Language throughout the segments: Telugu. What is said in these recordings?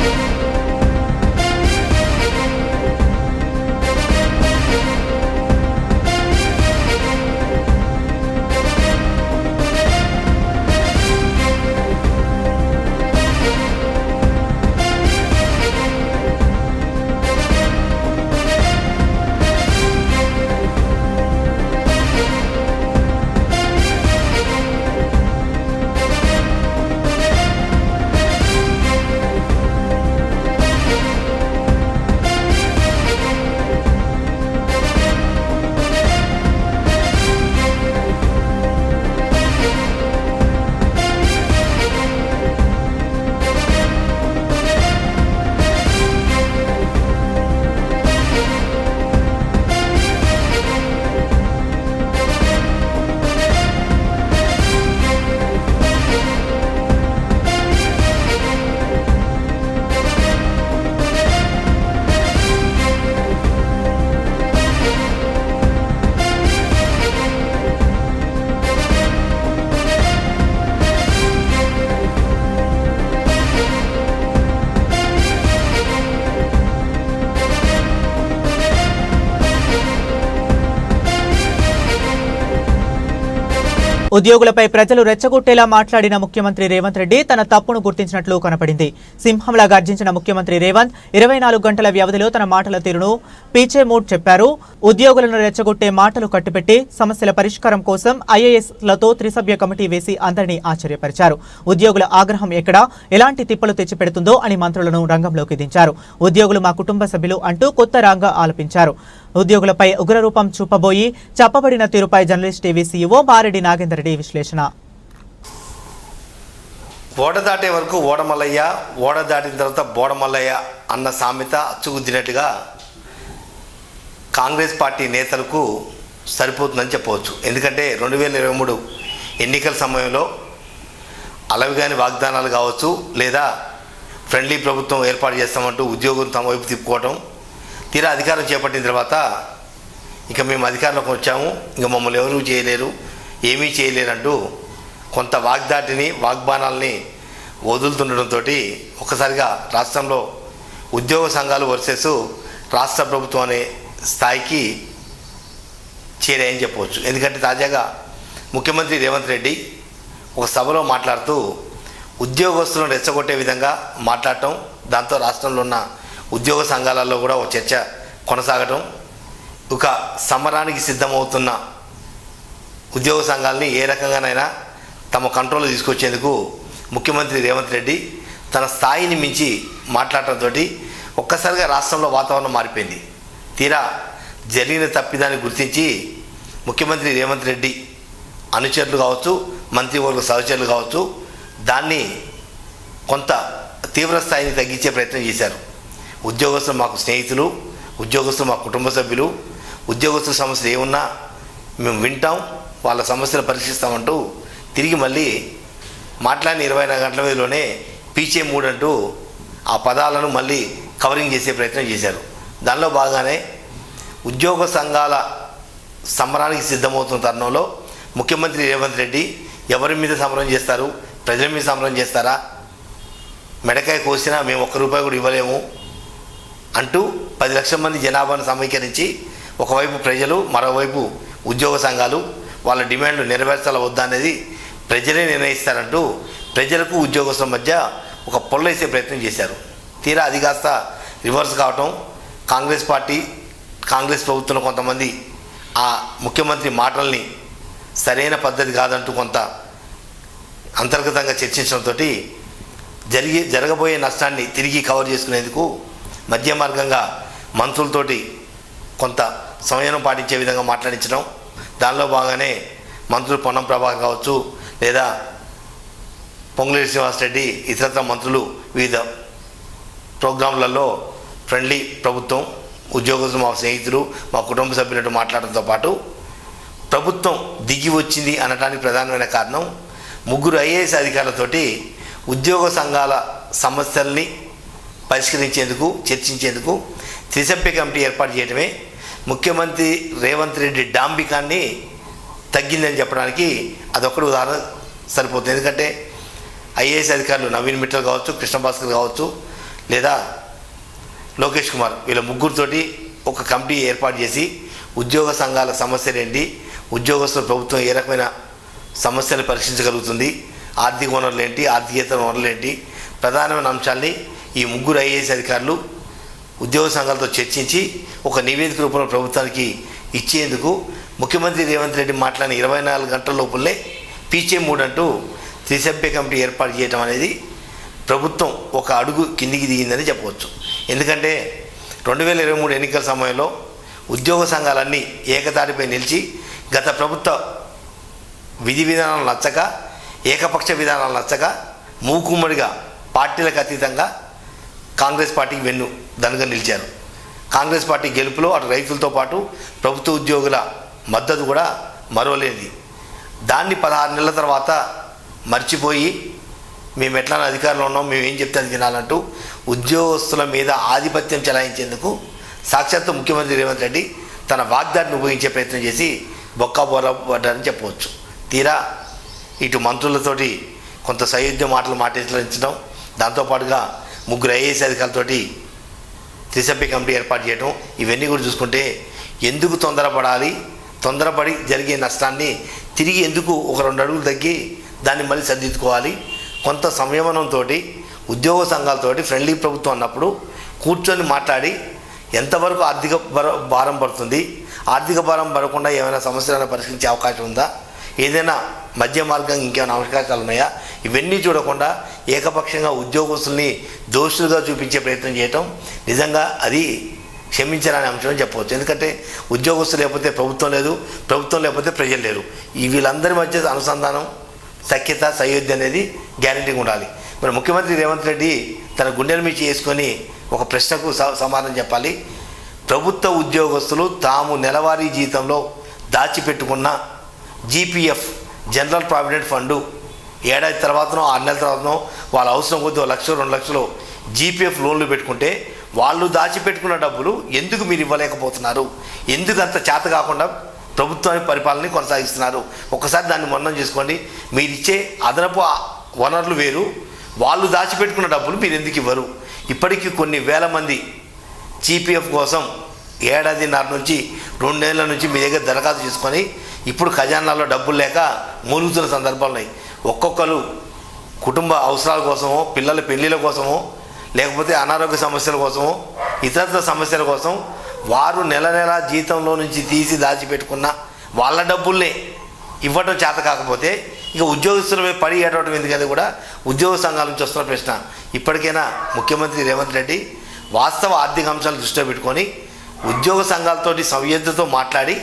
Музика ఉద్యోగులపై ప్రజలు రెచ్చగొట్టేలా మాట్లాడిన ముఖ్యమంత్రి రేవంత్ రెడ్డి తన తప్పును గుర్తించినట్లు కనపడింది. సింహంలా గర్జించిన ముఖ్యమంత్రి రేవంత్ ఇరవై నాలుగు గంటల వ్యవధిలో తన మాటల తీరును పీచే మూడ్ చెప్పారు. ఉద్యోగులను రెచ్చగొట్టే మాటలు కట్టుపెట్టి సమస్యల పరిష్కారం కోసం ఐఏఎస్లతో త్రిసభ్య కమిటీ వేసి అందరినీ ఆశ్చర్యపరిచారు. ఉద్యోగుల ఆగ్రహం ఎక్కడ ఎలాంటి తిప్పలు తెచ్చిపెడుతుందో అని మంత్రులను రంగంలోకి దించారు. ఉద్యోగులు మా కుటుంబ సభ్యులు అంటూ కొత్త రాంగా ఆలపించారు. ఉద్యోగులపై ఉగ్రరూపం చూపబోయి చెప్పబడిన తీరుపై journalist TV CEO Mareddy Nagender Reddy విశ్లేషణ. ఓడ దాటే వరకు ఓడమల్లయ్య ఓడ దాటిన తర్వాత బోడమల్లయ్య అన్న సామెత అచ్చుగుద్దినట్టుగా కాంగ్రెస్ పార్టీ నేతలకు సరిపోతుందని చెప్పవచ్చు. ఎందుకంటే రెండు వేల ఇరవై మూడు ఎన్నికల సమయంలో అలవిగాని వాగ్దానాలు కావచ్చు లేదా ఫ్రెండ్లీ ప్రభుత్వం ఏర్పాటు చేస్తామంటూ ఉద్యోగులు తమ వైపు తిప్పుకోవటం తీరా అధికారం చేపట్టిన తర్వాత ఇక మేము అధికారంలోకి వచ్చాము. ఇక మమ్మల్ని ఎవరూ చేయలేరు ఏమీ చేయలేరంటూ కొంత వాగ్దాటిని వాగ్బానాల్ని వదులుతుండటంతో ఒక్కసారిగా రాష్ట్రంలో ఉద్యోగ సంఘాలు వర్సెస్ రాష్ట్ర ప్రభుత్వం అనే స్థాయికి చేరాయని చెప్పవచ్చు. ఎందుకంటే తాజాగా ముఖ్యమంత్రి రేవంత్ రెడ్డి ఒక సభలో మాట్లాడుతూ ఉద్యోగస్తులను రెచ్చగొట్టే విధంగా మాట్లాడటం దాంతో రాష్ట్రంలో ఉన్న ఉద్యోగ సంఘాలలో కూడా ఒక చర్చ కొనసాగటం ఒక సమరానికి సిద్ధమవుతున్న ఉద్యోగ సంఘాలని ఏ రకంగానైనా తమ కంట్రోల్ తీసుకొచ్చేందుకు ముఖ్యమంత్రి రేవంత్ రెడ్డి తన స్థాయిని మించి మాట్లాడటంతో ఒక్కసారిగా రాష్ట్రంలో వాతావరణం మారిపోయింది. తీరా జరిగిన తప్పిదాన్ని గుర్తించి ముఖ్యమంత్రి రేవంత్ రెడ్డి అనుచరులు కావచ్చు మంత్రివర్గ సహచరులు కావచ్చు దాన్ని కొంత తీవ్ర స్థాయిని తగ్గించే ప్రయత్నం చేశారు. ఉద్యోగస్తులు మాకు స్నేహితులు ఉద్యోగస్తులు మా కుటుంబ సభ్యులు ఉద్యోగస్తుల సమస్యలు ఏమున్నా మేము వింటాం వాళ్ళ సమస్యలు పరీక్షిస్తామంటూ తిరిగి మళ్ళీ మాట్లాడిన ఇరవై నాలుగు గంటల మీదలోనే పీచే మూడు అంటూ ఆ పదాలను మళ్ళీ కవరింగ్ చేసే ప్రయత్నం చేశారు. దానిలో భాగంగానే ఉద్యోగ సంఘాల సమరానికి సిద్ధమవుతున్న తరుణంలో ముఖ్యమంత్రి రేవంత్ రెడ్డి ఎవరి మీద సమరం చేస్తారు ప్రజల మీద సమరం చేస్తారా? మెడకాయ కోసినా మేము ఒక్క రూపాయి కూడా ఇవ్వలేము. అంటూ పది లక్షల మంది జనాభాను సమీకరించి ఒకవైపు ప్రజలు మరోవైపు ఉద్యోగ సంఘాలు వాళ్ళ డిమాండ్లు నెరవేర్చాల వద్దా అనేది ప్రజలే నిర్ణయిస్తారంటూ ప్రజలకు ఉద్యోగస్తుల మధ్య ఒక పొల్లైసే ప్రయత్నం చేశారు. తీరా అది కాస్త రివర్స్ కావటం కాంగ్రెస్ పార్టీ కాంగ్రెస్ ప్రభుత్వంలో కొంతమంది ఆ ముఖ్యమంత్రి మాటల్ని సరైన పద్ధతి కాదంటూ కొంత అంతర్గతంగా చర్చించడంతో జరిగే జరగబోయే నష్టాన్ని తిరిగి కవర్ చేసుకునేందుకు మధ్య మార్గంగా మంత్రులతోటి కొంత సమయం పాటించే విధంగా మాట్లాడించడం. దానిలో భాగంగానే మంత్రులు పొన్నం ప్రభాకర్ కావచ్చు లేదా పొంగులేటి శ్రీనివాసరెడ్డి ఇతరత్ర మంత్రులు వివిధ ప్రోగ్రాంలలో ఫ్రెండ్లీ ప్రభుత్వం ఉద్యోగస్తులు మా స్నేహితులు మా కుటుంబ సభ్యులతో మాట్లాడడంతో పాటు ప్రభుత్వం దిగి వచ్చింది అనడానికి ప్రధానమైన కారణం ముగ్గురు ఐఏఎస్ అధికారులతోటి ఉద్యోగ సంఘాల సమస్యల్ని పరిష్కరించేందుకు చర్చించేందుకు త్రిసభ్య కమిటీ ఏర్పాటు చేయడమే ముఖ్యమంత్రి రేవంత్ రెడ్డి డాంబికాన్ని తగ్గిందని చెప్పడానికి అదొక్కటి ఉదాహరణ సరిపోతుంది. ఎందుకంటే ఐఏఎస్ అధికారులు నవీన్ మిట్టల్ కావచ్చు కృష్ణభాస్కర్ కావచ్చు లేదా లోకేష్ కుమార్ వీళ్ళ ముగ్గురితోటి ఒక కమిటీ ఏర్పాటు చేసి ఉద్యోగ సంఘాల సమస్యలు ఏంటి ప్రభుత్వం ఏ రకమైన సమస్యలు పరీక్షించగలుగుతుంది ఆర్థిక వనరులు ఏంటి ఆర్థికేతర వనరులు ఏంటి ప్రధానమైన అంశాల్ని ఈ ముగ్గురు ఐఏఎస్ అధికారులు ఉద్యోగ సంఘాలతో చర్చించి ఒక నివేదిక రూపంలో ప్రభుత్వానికి ఇచ్చేందుకు ముఖ్యమంత్రి రేవంత్ రెడ్డి మాట్లాడిన ఇరవై నాలుగు గంటల లోపలే పీచే మూడు అంటూ త్రిసభ్య కమిటీ ఏర్పాటు చేయడం అనేది ప్రభుత్వం ఒక అడుగు కిందికి దిగిందని చెప్పవచ్చు. ఎందుకంటే రెండు వేల ఇరవై మూడు ఎన్నికల సమయంలో ఉద్యోగ సంఘాలన్నీ ఏకతాటిపై నిలిచి గత ప్రభుత్వ విధి విధానాలు నచ్చక ఏకపక్ష విధానాలు నచ్చక మూకుమ్మడిగా పార్టీలకు అతీతంగా కాంగ్రెస్ పార్టీకి వెన్ను దనుగా నిలిచారు. కాంగ్రెస్ పార్టీ గెలుపులో అటు రైతులతో పాటు ప్రభుత్వ ఉద్యోగుల మద్దతు కూడా మరోలేనిది దాన్ని పదహారు నెలల తర్వాత మర్చిపోయి మేము ఎట్లా అధికారంలో ఉన్నాం మేము ఏం చెప్తే అది తినాలంటూ ఉద్యోగస్తుల మీద ఆధిపత్యం చెలాయించేందుకు సాక్షాత్తు ముఖ్యమంత్రి రేవంత్ రెడ్డి తన వాగ్దాటిని ఉపయోగించే ప్రయత్నం చేసి బొక్కా పడ్డారని చెప్పవచ్చు. తీరా ఇటు మంత్రులతోటి కొంత సయోధ్య మాటలు మాట్లాడించడం దాంతోపాటుగా ముగ్గురు ఐఏఎస్ అధికారులతోటి త్రిసభ్య కమిటీ ఏర్పాటు చేయడం ఇవన్నీ కూడా చూసుకుంటే ఎందుకు తొందరపడాలి? తొందరపడి జరిగే నష్టాన్ని తిరిగి ఎందుకు ఒక రెండు అడుగులు తగ్గి దాన్ని మళ్ళీ సర్దిద్దుకోవాలి? కొంత సంయమనంతో ఉద్యోగ సంఘాలతోటి ఫ్రెండ్లీ ప్రభుత్వం అన్నప్పుడు కూర్చొని మాట్లాడి ఎంతవరకు ఆర్థిక భార- భారం పడుతుంది? ఆర్థిక భారం పడకుండా ఏమైనా సమస్యలను పరిష్కరించే అవకాశం ఉందా? ఏదైనా మధ్య మార్గం ఇంకేమైనా అవకాశాలు ఉన్నాయా? ఇవన్నీ చూడకుండా ఏకపక్షంగా ఉద్యోగస్తుల్ని దోషులుగా చూపించే ప్రయత్నం చేయటం నిజంగా అది క్షమించరాని అంశం చెప్పవచ్చు. ఎందుకంటే ఉద్యోగస్తులు లేకపోతే ప్రభుత్వం లేదు ప్రభుత్వం లేకపోతే ప్రజలు లేరు. ఈ వీళ్ళందరి మధ్య అనుసంధానం సఖ్యత సయోధ్య అనేది గ్యారంటీగా ఉండాలి. మరి ముఖ్యమంత్రి రేవంత్ రెడ్డి తన గుండెల మీద చేసుకొని ఒక ప్రశ్నకు స- సమాధానం చెప్పాలి. ప్రభుత్వ ఉద్యోగస్తులు తాము నెలవారీ జీతంలో దాచిపెట్టుకున్న జీపీఎఫ్ జనరల్ ప్రావిడెంట్ ఫండు ఏడాది తర్వాతనో ఆరు నెలల తర్వాతనో వాళ్ళ అవసరం కొద్ది ఒక లక్ష రెండు లక్షలు జీపీఎఫ్ లోన్లు పెట్టుకుంటే వాళ్ళు దాచిపెట్టుకున్న డబ్బులు ఎందుకు మీరు ఇవ్వలేకపోతున్నారు? ఎందుకు అంత చేత కాకుండా ప్రభుత్వాన్ని పరిపాలన కొనసాగిస్తున్నారు? ఒకసారి దాన్ని మొన్నం చేసుకోండి. మీరు ఇచ్చే అదనపు వనరులు వేరు. వాళ్ళు దాచిపెట్టుకున్న డబ్బులు మీరు ఎందుకు ఇవ్వరు? ఇప్పటికీ కొన్ని వేల మంది జీపీఎఫ్ కోసం ఏడాదిన్నర నుంచి రెండేళ్ళ నుంచి మీ దగ్గర దరఖాస్తు చేసుకొని ఇప్పుడు ఖజానాలో డబ్బులు లేక మూలుగుతున్న సందర్భాలు ఉన్నాయి. ఒక్కొక్కరు కుటుంబ అవసరాల కోసమో పిల్లల పెళ్ళిళ్ళ కోసమో లేకపోతే అనారోగ్య సమస్యల కోసమో ఇతరత్ర సమస్యల కోసం వారు నెల నెల జీతంలో నుంచి తీసి దాచిపెట్టుకున్న వాళ్ళ డబ్బుల్నే ఇవ్వటం చేత కాకపోతే ఇక ఉద్యోగస్తులపై పడి ఏడవటం ఎందుకని కూడా ఉద్యోగ సంఘాల నుంచి వస్తున్న ప్రశ్న. ఇప్పటికైనా ముఖ్యమంత్రి రేవంత్ రెడ్డి వాస్తవ ఆర్థిక అంశాలు దృష్టిలో పెట్టుకొని ఉద్యోగ సంఘాలతోటి సవ్యతతో మాట్లాడి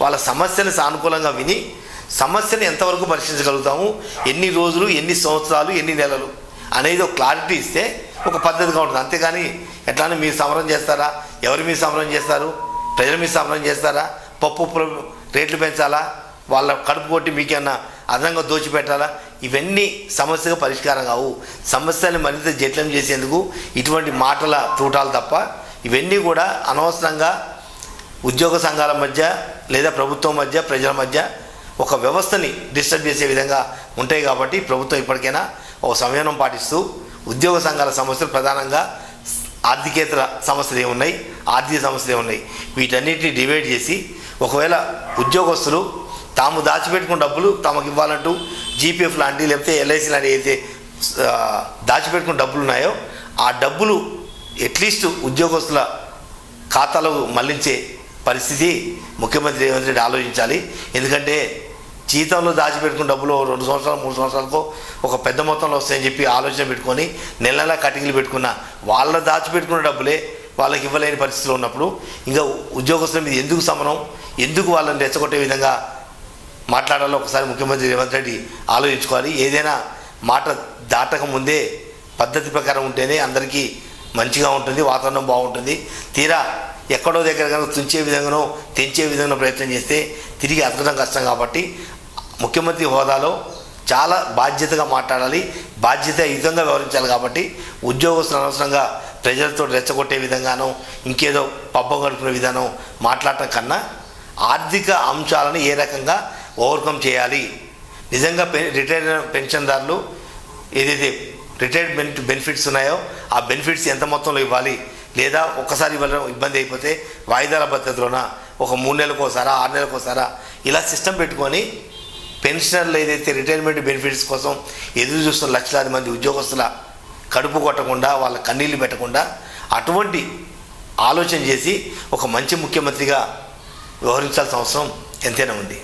వాళ్ళ సమస్యని సానుకూలంగా విని సమస్యను ఎంతవరకు పరిశీలించగలుగుతాము? ఎన్ని రోజులు ఎన్ని సంవత్సరాలు ఎన్ని నెలలు అనేది ఒక క్లారిటీ ఇస్తే ఒక పద్ధతిగా ఉంటుంది. అంతేగాని ఎట్లానే మీరు సమరం చేస్తారా? ఎవరు మీరు సమరం చేస్తారు? ప్రజలు మీరు సమరం చేస్తారా? పప్పు రేట్లు పెంచాలా? వాళ్ళ కడుపు కొట్టి మీకేమన్నా అదనంగా దోచిపెట్టాలా? ఇవన్నీ సమస్యగా పరిష్కారం కావు. సమస్యని మరింత జటిలం చేసేందుకు ఇటువంటి మాటల తూటాలు తప్ప ఇవన్నీ కూడా అనవసరంగా ఉద్యోగ సంఘాల మధ్య లేదా ప్రభుత్వం మధ్య ప్రజల మధ్య ఒక వ్యవస్థని డిస్టర్బ్ చేసే విధంగా ఉంటాయి కాబట్టి ప్రభుత్వం ఇప్పటికైనా ఒక సంయమనం పాటిస్తూ ఉద్యోగ సంఘాల సమస్యలు ప్రధానంగా ఆర్థికేతర సమస్యలు ఏమున్నాయి? ఆర్థిక సమస్యలు ఏమున్నాయి? వీటన్నిటిని డివైడ్ చేసి ఒకవేళ ఉద్యోగస్తులు తాము దాచిపెట్టుకున్న డబ్బులు తమకు ఇవ్వాలంటూ జీపీఎఫ్ లాంటి లేకపోతే ఎల్ఐసి లాంటి ఏదైతే దాచిపెట్టుకున్న డబ్బులు ఉన్నాయో ఆ డబ్బులు అట్లీస్ట్ ఉద్యోగస్తుల ఖాతాలో మళ్ళించే పరిస్థితి ముఖ్యమంత్రి రేవంత్ రెడ్డి ఆలోచించాలి. ఎందుకంటే జీతంలో దాచిపెట్టుకున్న డబ్బులు రెండు సంవత్సరాలు మూడు సంవత్సరాలకు ఒక పెద్ద మొత్తంలో వస్తాయని చెప్పి ఆలోచన పెట్టుకొని నెల నెల కటింగ్లు పెట్టుకున్న వాళ్ళ దాచిపెట్టుకున్న డబ్బులే వాళ్ళకి ఇవ్వలేని పరిస్థితిలో ఉన్నప్పుడు ఇంకా ఉద్యోగస్తుల మీద ఎందుకు సమరం ఎందుకు వాళ్ళని రెచ్చగొట్టే విధంగా మాట్లాడాలో ఒకసారి ముఖ్యమంత్రి రేవంత్ రెడ్డి ఆలోచించుకోవాలి. ఏదైనా మాట దాటక ముందే పద్ధతి ప్రకారం ఉంటేనే అందరికీ మంచిగా ఉంటుంది వాతావరణం బాగుంటుంది. తీరా ఎక్కడో దగ్గర కనుక తుంచే విధంగానో తెంచే విధంగా ప్రయత్నం చేస్తే తిరిగి అతకడం కష్టం కాబట్టి ముఖ్యమంత్రి హోదాలో చాలా బాధ్యతగా మాట్లాడాలి. బాధ్యతాయుతంగా వ్యవహరించాలి కాబట్టి ఉద్యోగస్తులు అనవసరంగా ప్రజలతో రెచ్చగొట్టే విధంగానో ఇంకేదో పబ్బం గడుపునే విధానం మాట్లాడటం కన్నా ఆర్థిక అంశాలను ఏ రకంగా ఓవర్కమ్ చేయాలి. నిజంగా పె రిటైర్ పెన్షన్దారులు ఏదైతే రిటైర్మెంట్ బెనిఫిట్స్ ఉన్నాయో ఆ బెనిఫిట్స్ ఎంత మొత్తంలో ఇవ్వాలి? లేదా ఒక్కసారి ఇవ్వడం ఇబ్బంది అయిపోతే వాయిదాల పద్ధతిలోన? ఒక మూడు నెలలకు ఒకసారా? ఆరు నెలలకు ఒకసారా? ఇలా సిస్టమ్ పెట్టుకొని పెన్షనర్లు ఏదైతే రిటైర్మెంట్ బెనిఫిట్స్ కోసం ఎదురు చూస్తున్న లక్షలాది మంది ఉద్యోగస్తుల కడుపు కొట్టకుండా వాళ్ళ కన్నీళ్ళు పెట్టకుండా అటువంటి ఆలోచన చేసి ఒక మంచి ముఖ్యమంత్రిగా వ్యవహరించాల్సిన అవసరం ఎంతైనా ఉంది.